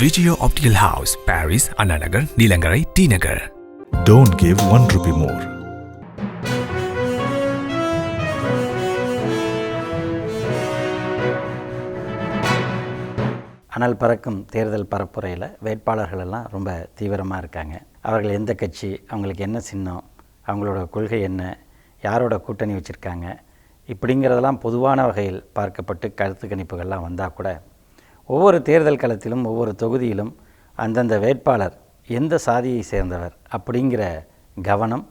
Vijaya Optical House, Paris, Ananagar, Nilangarai, T Nagar. Don't give one rupee more. அனல் பறக்கும் தேர்தல் பரப்புரையில் வேட்பாளர்கள் எல்லாம் ரொம்ப தீவிரமாக இருக்காங்க அவர்கள் எந்த கட்சி அவங்களுக்கு என்ன சின்னம் அவங்களோட கொள்கை என்ன யாரோட கூட்டணி வச்சுருக்காங்க இப்படிங்கிறதெல்லாம் பொதுவான வகையில் பார்க்கப்பட்டு கருத்து கணிப்புகள்லாம் வந்தால் கூட ஒவ்வொரு தேர்தல் களத்திலும் ஒவ்வொரு தொகுதியிலும் அந்தந்த வேட்பாளர் எந்த சாதியை சேர்ந்தவர் அப்படிங்கிற கவனம்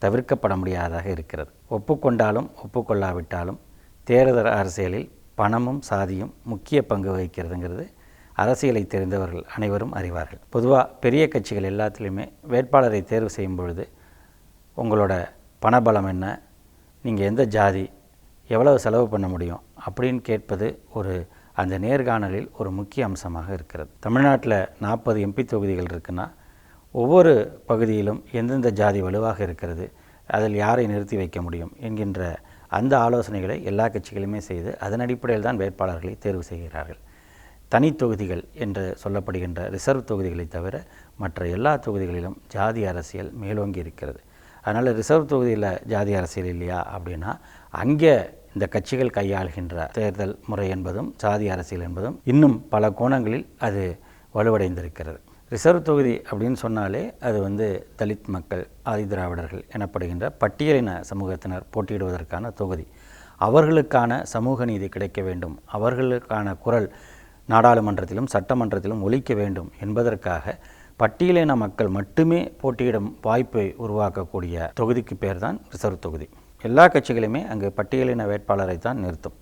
தவிர்க்கப்பட முடியாததாக இருக்கிறது. ஒப்புக்கொண்டாலும் ஒப்புக்கொள்ளாவிட்டாலும் தேர்தல் அரசியலில் பணமும் சாதியும் முக்கிய பங்கு வகிக்கிறதுங்கிறது அரசியலை தெரிந்தவர்கள் அனைவரும் அறிவார்கள். பொதுவாக பெரிய கட்சிகள் எல்லாத்துலேயுமே வேட்பாளரை தேர்வு செய்யும் பொழுது உங்களோட பணபலம் என்ன? நீங்கள் எந்த ஜாதி? எவ்வளவு செலவு பண்ண முடியும்? அப்படின்னு கேட்பது ஒரு அந்த நேர்காணலில் ஒரு முக்கிய அம்சமாக இருக்கிறது. தமிழ்நாட்டில் நாற்பது எம்பி தொகுதிகள் இருக்குன்னா ஒவ்வொரு பகுதியிலும் எந்தெந்த ஜாதி வலுவாக இருக்கிறது அதில் யாரை நிறுத்தி வைக்க முடியும் என்கின்ற அந்த ஆலோசனைகளை எல்லா கட்சிகளுமே செய்து அதன் அடிப்படையில் தான் வேட்பாளர்களை தேர்வு செய்கிறார்கள். தனி தொகுதிகள் என்று சொல்லப்படுகின்ற ரிசர்வ் தொகுதிகளை தவிர மற்ற எல்லா தொகுதிகளிலும் ஜாதி அரசியல் மேலோங்கி இருக்கிறது. அதனால் ரிசர்வ் தொகுதியில் ஜாதி அரசியல் இல்லையா அப்படின்னா அங்கே இந்த கட்சிகள் கையாளுகின்ற தேர்தல் முறை என்பதும் சாதி அரசியல் என்பதும் இன்னும் பல கோணங்களில் அது வலுவடைந்திருக்கிறது. ரிசர்வ் தொகுதி அப்படின்னு சொன்னாலே அது வந்து தலித் மக்கள் ஆதி திராவிடர்கள் எனப்படுகின்ற பட்டியலின சமூகத்தினர் போட்டியிடுவதற்கான தொகுதி. அவர்களுக்கான சமூக நீதி கிடைக்க வேண்டும். அவர்களுக்கான குரல் நாடாளுமன்றத்திலும் சட்டமன்றத்திலும் ஒழிக்க வேண்டும் என்பதற்காக பட்டியலின மக்கள் மட்டுமே போட்டியிடும் வாய்ப்பை உருவாக்கக்கூடிய தொகுதிக்கு பேர் தான் ரிசர்வ் தொகுதி. எல்லா கட்சிகளுமே அங்கு பட்டியலின வேட்பாளரை தான் நிறுத்தும்.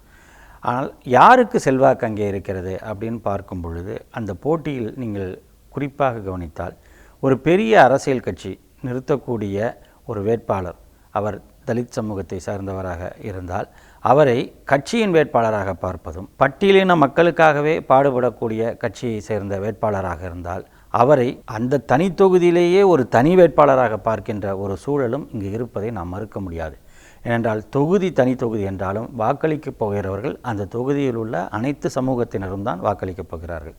ஆனால் யாருக்கு செல்வாக்கு அங்கே இருக்கிறது அப்படின்னு பார்க்கும் பொழுது அந்த போட்டியில் நீங்கள் குறிப்பாக கவனித்தால் ஒரு பெரிய அரசியல் கட்சி நிறுத்தக்கூடிய ஒரு வேட்பாளர் அவர் தலித் சமூகத்தை சார்ந்தவராக இருந்தால் அவரை கட்சியின் வேட்பாளராக பார்ப்பதும் பட்டியலின மக்களுக்காகவே பாடுபடக்கூடிய கட்சியை சேர்ந்த வேட்பாளராக இருந்தால் அவரை அந்த தனி தொகுதியிலேயே ஒரு தனி வேட்பாளராக பார்க்கின்ற ஒரு சூழலும் இங்கு இருப்பதை நாம் மறுக்க முடியாது. ஏனென்றால் தொகுதி தனி தொகுதி என்றாலும் வாக்களிக்கப் போகிறவர்கள் அந்த தொகுதியில் உள்ள அனைத்து சமூகத்தினரும் தான் வாக்களிக்கப் போகிறார்கள்.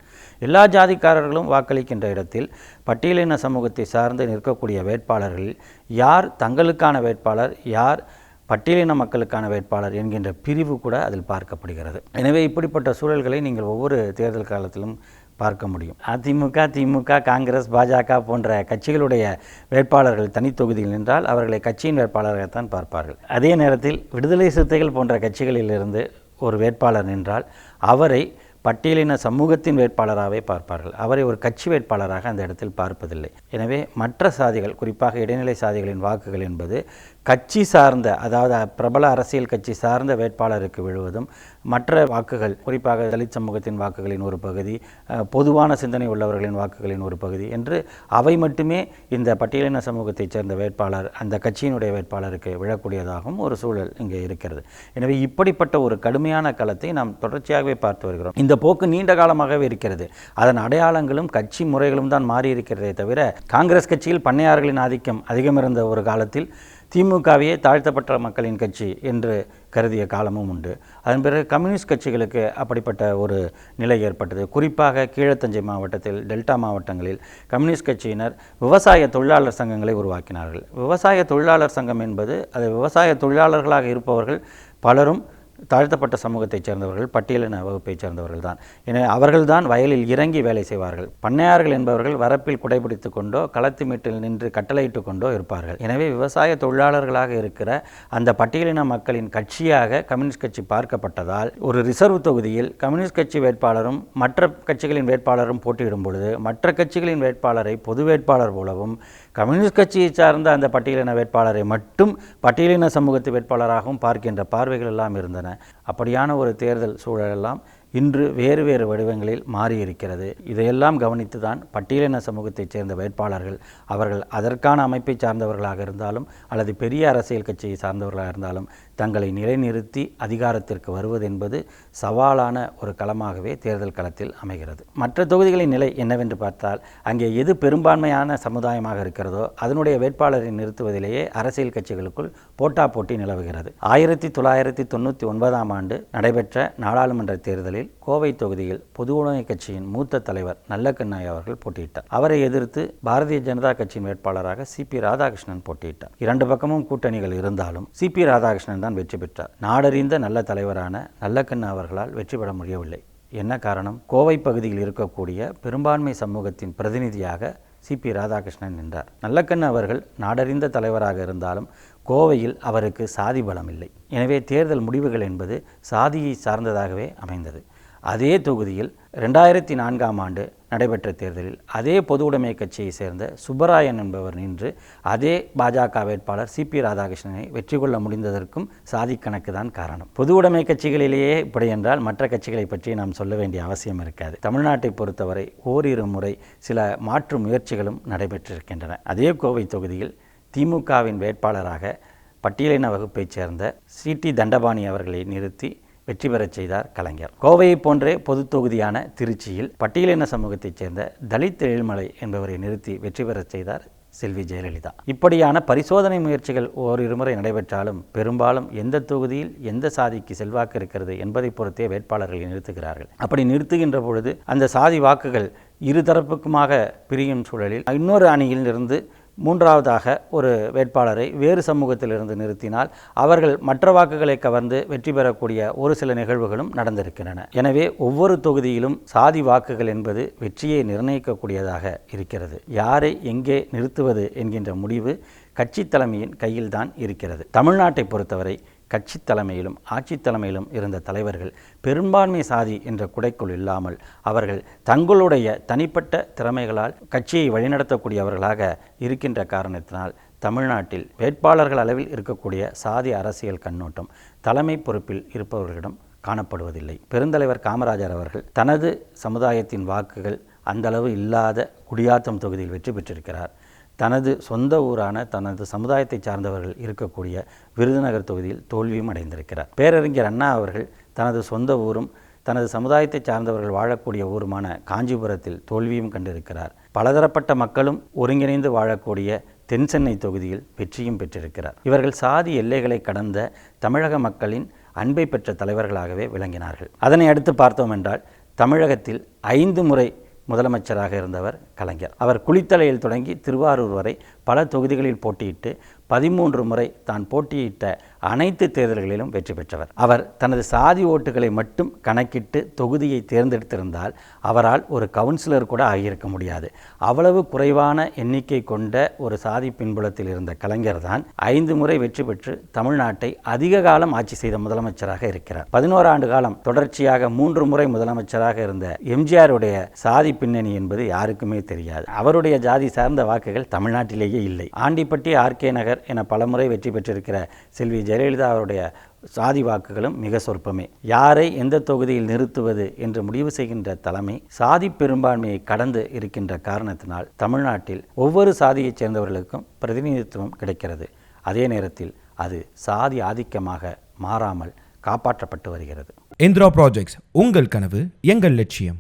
எல்லா ஜாதிக்காரர்களும் வாக்களிக்கின்ற இடத்தில் பட்டியலின சமூகத்தை சார்ந்து நிற்கக்கூடிய வேட்பாளர்களில் யார் தங்களுக்கான வேட்பாளர் யார் பட்டியலின மக்களுக்கான வேட்பாளர் என்கின்ற பிரிவு கூட அதில் பார்க்கப்படுகிறது. எனவே இப்படிப்பட்ட சூழல்களை நீங்கள் ஒவ்வொரு தேர்தல் காலத்திலும் பார்க்க முடியும். அதிமுக திமுக காங்கிரஸ் பாஜக போன்ற கட்சிகளுடைய வேட்பாளர்கள் தனி தொகுதியில் நின்றால் அவர்களை கட்சியின் வேட்பாளராகத்தான் பார்ப்பார்கள். அதே நேரத்தில் விடுதலை சிறுத்தைகள் போன்ற கட்சிகளிலிருந்து ஒரு வேட்பாளர் நின்றால் அவரை பட்டியலின சமூகத்தின் வேட்பாளராகவே பார்ப்பார்கள். அவரை ஒரு கட்சி வேட்பாளராக அந்த இடத்தில் பார்ப்பதில்லை. எனவே மற்ற சாதிகள் குறிப்பாக இடைநிலை சாதிகளின் வாக்குகள் என்பது கட்சி சார்ந்த அதாவது பிரபல அரசியல் கட்சி சார்ந்த வேட்பாளருக்கு விழுவதும் மற்ற வாக்குகள் குறிப்பாக தலித் சமூகத்தின் வாக்குகளின் ஒரு பகுதி பொதுவான சிந்தனை உள்ளவர்களின் வாக்குகளின் ஒரு பகுதி என்று அவை மட்டுமே இந்த பட்டியலின சமூகத்தைச் சேர்ந்த வேட்பாளர் அந்த கட்சியினுடைய வேட்பாளருக்கு விழக்கூடியதாகவும் ஒரு சூழல் இங்கே இருக்கிறது. எனவே இப்படிப்பட்ட ஒரு கடுமையான களத்தை நாம் தொடர்ச்சியாகவே பார்த்து வருகிறோம். இந்த போக்கு நீண்ட காலமாகவே இருக்கிறது. அதன் அடையாளங்களும் கட்சி முறைகளும் தான் மாறி இருக்கிறதே தவிர காங்கிரஸ் கட்சியில் பண்ணையாளர்களின் ஆதிக்கம் அதிகம் இருந்த ஒரு காலத்தில் திமுகவையே தாழ்த்தப்பட்ட மக்களின் கட்சி என்று கருதிய காலமும் உண்டு. அதன் பிறகு கம்யூனிஸ்ட் கட்சிகளுக்கு அப்படிப்பட்ட ஒரு நிலை ஏற்பட்டது. குறிப்பாக கீழத்தஞ்சை மாவட்டத்தில் டெல்டா மாவட்டங்களில் கம்யூனிஸ்ட் கட்சியினர் விவசாய தொழிலாளர் சங்கங்களை உருவாக்கினார்கள். விவசாய தொழிலாளர் சங்கம் என்பது அது விவசாய தொழிலாளர்களாக இருப்பவர்கள் பலரும் தாழ்த்தப்பட்ட சமூகத்தைச் சேர்ந்தவர்கள் பட்டியலின வகுப்பைச் சேர்ந்தவர்கள் தான் எனவே அவர்கள்தான் வயலில் இறங்கி வேலை செய்வார்கள். பண்ணையார்கள் என்பவர்கள் வரப்பில் குடைபிடித்து கொண்டோ களத்து மீட்டில் நின்று கட்டளையிட்டு கொண்டோ இருப்பார்கள். எனவே விவசாய தொழிலாளர்களாக இருக்கிற அந்த பட்டியலின மக்களின் கட்சியாக கம்யூனிஸ்ட் கட்சி பார்க்கப்பட்டதால் ஒரு ரிசர்வ் தொகுதியில் கம்யூனிஸ்ட் கட்சி வேட்பாளரும் மற்ற கட்சிகளின் வேட்பாளரும் போட்டியிடும் பொழுது மற்ற கட்சிகளின் வேட்பாளரை பொது வேட்பாளர் போலவும் கம்யூனிஸ்ட் கட்சியை சார்ந்த அந்த பட்டியலின வேட்பாளரை மட்டும் பட்டியலின சமூகத்து வேட்பாளராகவும் பார்க்கின்ற பார்வைகள் எல்லாம் இருந்தன. அப்படியான ஒரு தேர்தல் சூழலெல்லாம் இன்று வேறு வேறு வடிவங்களில் மாறியிருக்கிறது. இதையெல்லாம் கவனித்து தான் பட்டியலின சமூகத்தைச் சேர்ந்த வேட்பாளர்கள் அவர்கள் அதற்கான அமைப்பை சார்ந்தவர்களாக இருந்தாலும் அல்லது பெரிய அரசியல் கட்சியை சார்ந்தவர்களாக இருந்தாலும் தங்களை நிலைநிறுத்தி அதிகாரத்திற்கு வருவது என்பது சவாலான ஒரு களமாகவே தேர்தல் களத்தில் அமைகிறது. மற்ற தொகுதிகளின் நிலை என்னவென்று பார்த்தால் அங்கே எது பெரும்பான்மையான சமுதாயமாக இருக்கிறதோ அதனுடைய வேட்பாளரை நிறுத்துவதிலேயே அரசியல் கட்சிகளுக்குள் போட்டா போட்டி நிலவுகிறது. ஆயிரத்தி தொள்ளாயிரத்தி தொண்ணூற்றி ஒன்பதாம் ஆண்டு நடைபெற்ற நாடாளுமன்ற தேர்தலில் கோவை தொகுதியில் பொதுவுடைமை கட்சியின் மூத்த தலைவர் நல்லக்கண்ணாய் அவர்கள் போட்டியிட்டார். அவரை எதிர்த்து பாரதிய ஜனதா கட்சியின் வேட்பாளராக சி பி ராதாகிருஷ்ணன் போட்டியிட்டார். இரண்டு பக்கமும் கூட்டணிகள் இருந்தாலும் சி பி ராதாகிருஷ்ணன் தான் வெற்றி பெற்றார். நாடறிந்த நல்ல தலைவரான நல்லக்கண்ணா அவர்களால் வெற்றி பெற முடியவில்லை. என்ன காரணம்? கோவை பகுதியில் இருக்கக்கூடிய பெரும்பான்மை சமூகத்தின் பிரதிநிதியாக சிபி ராதாகிருஷ்ணன் நின்றார். நல்லக்கண் அவர்கள் நாடறிந்த தலைவராக இருந்தாலும் கோவையில் அவருக்கு சாதி பலம் இல்லை எனவே தேர்தல் முடிவுகள் என்பது சாதியை சார்ந்ததாகவே அமைந்தது. அதே தொகுதியில் ரெண்டாயிரத்தி நான்காம் ஆண்டு நடைபெற்ற தேர்தலில் அதே பொது உடைமை கட்சியை சேர்ந்த சுப்பராயன் என்பவர் நின்று அதே பாஜக வேட்பாளர் சிபி ராதாகிருஷ்ணனை வெற்றி கொள்ள முடிந்ததற்கும் சாதி கணக்கு தான் காரணம். பொது உடைமை கட்சிகளிலேயே இப்படி என்றால் மற்ற கட்சிகளை பற்றி நாம் சொல்ல வேண்டிய அவசியம் இருக்காது. தமிழ்நாட்டை பொறுத்தவரை ஓரிரு முறை சில மாற்று முயற்சிகளும் நடைபெற்றிருக்கின்றன. அதே கோவை தொகுதியில் திமுகவின் வேட்பாளராக பட்டியலின வகுப்பைச் சேர்ந்த சிடி தண்டபாணி அவர்களை நிறுத்தி வெற்றி பெறச் செய்தார் கலைஞர். கோவையை போன்றே பொது தொகுதியான திருச்சியில் பட்டியலின சமூகத்தைச் சேர்ந்த தலித் எழில்மலை என்பவரை நிறுத்தி வெற்றி பெறச் செய்தார் செல்வி ஜெயலலிதா. இப்படியான பரிசோதனை முயற்சிகள் ஓரிரு முறை நடைபெற்றாலும் பெரும்பாலும் எந்த தொகுதியில் எந்த சாதிக்கு செல்வாக்கு இருக்கிறது என்பதை பொறுத்தே வேட்பாளர்களை நிறுத்துகிறார்கள். அப்படி நிறுத்துகின்ற பொழுது அந்த சாதி வாக்குகள் இரு தரப்புக்குமாக பிரியும் சூழலில் இன்னொரு அணியில் இருந்து மூன்றாவதாக ஒரு வேட்பாளரை வேறு சமூகத்திலிருந்து நிறுத்தினால் அவர்கள் மற்ற வாக்குகளை கவர்ந்து வெற்றி பெறக்கூடிய ஒரு சில நிகழ்வுகளும் நடந்திருக்கின்றன. எனவே ஒவ்வொரு தொகுதியிலும் சாதி வாக்குகள் என்பது வெற்றியை நிர்ணயிக்கக்கூடியதாக இருக்கிறது. யாரை எங்கே நிறுத்துவது என்கின்ற முடிவு கட்சி தலைமையின் கையில்தான் இருக்கிறது. தமிழ்நாட்டை பொறுத்தவரை கட்சி தலைமையிலும் ஆட்சி தலைமையிலும் இருந்த தலைவர்கள் பெரும்பான்மை சாதி என்ற குடைக்குள் இல்லாமல் அவர்கள் தங்களுடைய தனிப்பட்ட திறமைகளால் கட்சியை வழிநடத்தக்கூடியவர்களாக இருக்கின்ற காரணத்தினால் தமிழ்நாட்டில் வேட்பாளர்கள் அளவில் இருக்கக்கூடிய சாதி அரசியல் கண்ணோட்டம் தலைமை பொறுப்பில் இருப்பவர்களிடம் காணப்படுவதில்லை. பெருந்தலைவர் காமராஜர் அவர்கள் தனது சமுதாயத்தின் வாக்குகள் அந்த அளவு இல்லாத குடியாத்தம் தொகுதியில் வெற்றி பெற்றிருக்கிறார். தனது சொந்த ஊரான தனது சமுதாயத்தை சார்ந்தவர்கள் இருக்கக்கூடிய விருதுநகர் தொகுதியில் தோல்வியும் அடைந்திருக்கிறார். பேரறிஞர் அண்ணா அவர்கள் தனது சொந்த ஊரும் தனது சமுதாயத்தை சார்ந்தவர்கள் வாழக்கூடிய ஊருமான காஞ்சிபுரத்தில் தோல்வியும் கண்டிருக்கிறார். பலதரப்பட்ட மக்களும் ஒருங்கிணைந்து வாழக்கூடிய தென் சென்னை தொகுதியில் வெற்றியும் பெற்றிருக்கிறார். இவர்கள் சாதி எல்லைகளை கடந்த தமிழக மக்களின் அன்பை பெற்ற தலைவர்களாகவே விளங்கினார்கள். அதனை அடுத்து பார்த்தோம் என்றால் தமிழகத்தில் ஐந்து முறை முதலமைச்சராக இருந்தவர் கலைஞர். அவர் குளித்தலையில் தொடங்கி திருவாரூர் வரை பல தொகுதிகளில் போட்டியிட்டு பதிமூன்று முறை தான் போட்டியிட்ட அனைத்து தேர்தல்களிலும் வெற்றி பெற்றவர். அவர் தனது சாதி ஓட்டுகளை மட்டும் கணக்கிட்டு தொகுதியை தேர்ந்தெடுத்திருந்தால் அவரால் ஒரு கவுன்சிலர் கூட ஆகியிருக்க முடியாது. அவ்வளவு குறைவான எண்ணிக்கை கொண்ட ஒரு சாதி பின்புலத்தில் இருந்த கலைஞர் தான் ஐந்து முறை வெற்றி பெற்று தமிழ்நாட்டை அதிக காலம் ஆட்சி செய்த முதலமைச்சராக இருக்கிறார். பதினோரு ஆண்டு காலம் தொடர்ச்சியாக மூன்று முறை முதலமைச்சராக இருந்த எம்ஜிஆருடைய சாதி பின்னணி என்பது யாருக்குமே தெரியாது. அவருடைய ஜாதி சார்ந்த வாக்குகள் தமிழ்நாட்டிலேயே இல்லை. ஆண்டிப்பட்டி ஆர்கே நகர் என பலமுறை வெற்றி பெற்றிருக்கிற செல்வி ஜெயலலிதா அவருடைய சாதி வாக்குகளும் மிக சொற்பமே. யாரை எந்த தொகுதியில் நிறுத்துவது என்று முடிவு செய்கின்ற தலைமை சாதி பெரும்பான்மையை கடந்து இருக்கின்ற காரணத்தினால் தமிழ்நாட்டில் ஒவ்வொரு சாதியைச் சேர்ந்தவர்களுக்கும் பிரதிநிதித்துவம் கிடைக்கிறது. அதே நேரத்தில் அது சாதி ஆதிக்கமாக மாறாமல் காப்பாற்றப்பட்டு வருகிறது. இந்திரா ப்ராஜெக்ட்ஸ் உங்கள் கனவு எங்கள் லட்சியம்.